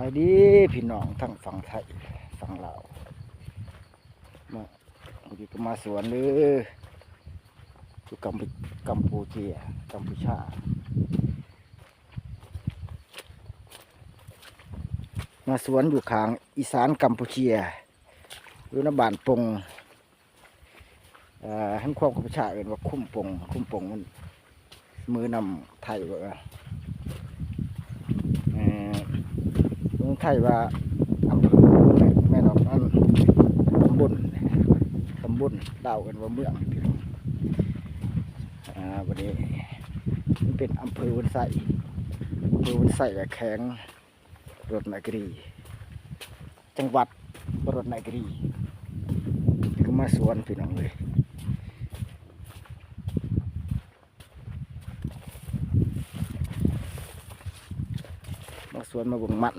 ายดีพี่น้องทั้งฝั่งไทยฝั่งลาวมาบางทีก็มาสวนเลยอยู่กัมพูกัมพูเชียกัมพูชามาสวนอยู่ขางอีสานกัมพูเชียอยู่นบานปงเอ่อให้ความกัมพูชาเอ่นว่าคุ้มปงคุ้มปงมันมือนำไทยว่า ไทยว่าอำเภอแม่แม่นอกนั่นตำบลตำบลเดากันว่าเมืองพี่น้องอ่าวันนี้มันเป็นอำเภอวันไสอำเภอวันไสกับแข็งรถนากรี จังหวัดรถนากรีก็มาสวนพี่น้องเลยมาสวนมาบ่งมัน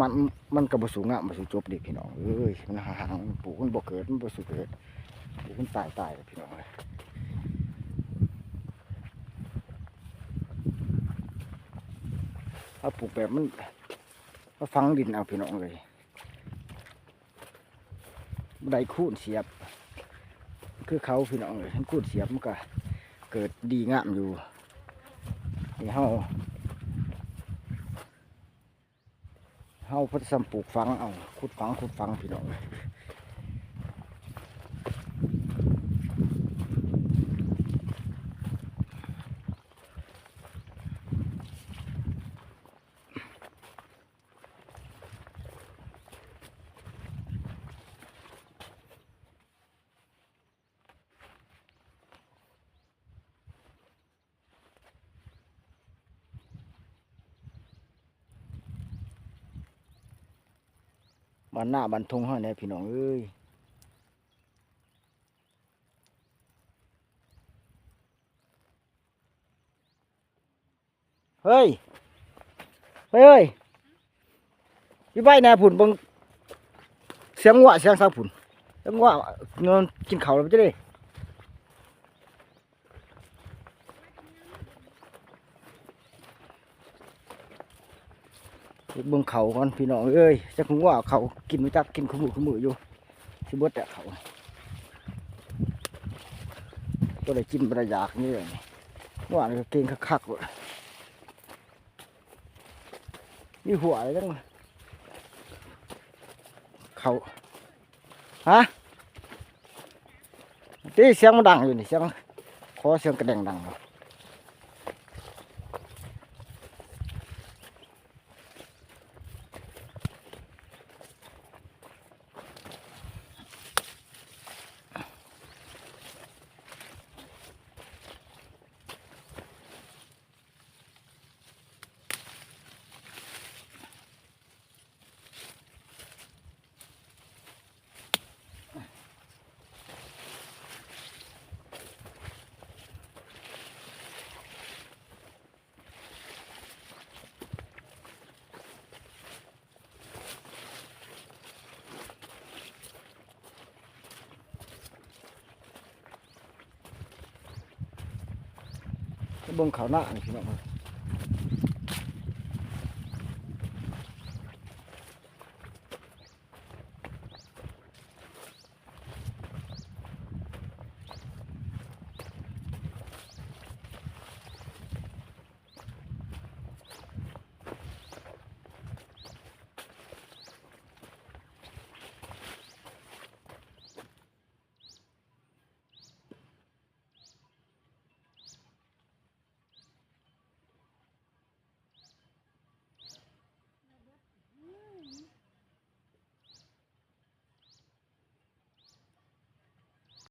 มันมันก็บ่สูงอะบ่สูจบดิพี่น้องเอ้ยมันห่างปลูกมันบ่เกิดมันบ่สูเกิดปลูกมันตายตายพี่น้องเลยถ้าปลูกแบบมันมาฟังดินเอาพี่น้องเลยบันได้คูนเสียบ คือเขาพี่น้องเลยคูนเสียบมันก็เกิดดีงามอยู่นี่เฮา เฮาพัฒนปลูกฟังเอาขุดฟังขุดฟังพี่น้อง บันหน้าบันทงเฮาเนี่ยพี่น้องเอ้ยเฮ้ยเฮ้ยเฮ้ยพี่ใบแหน่ผุนบังเสียงหวะเสียงสาวผุนเสียงหวะเงินกินข้าแล้วไปจะได้ เบิ่งเขาก่อนพี่น้องเอ้ยจักหัวาเขากินไม่จักกินขมือขมืออยู่สิเบิดแต่เขาก็ได้กินประยากนี่เลยว่านก็เก่งคักๆว่ะมีหัวอะไรตั้งเขาฮะที่เสียงมันดังอยู่นี่เสียงขอเสียงกระแดงดังเนาะ บงเขาหน้านี่พี่น้อง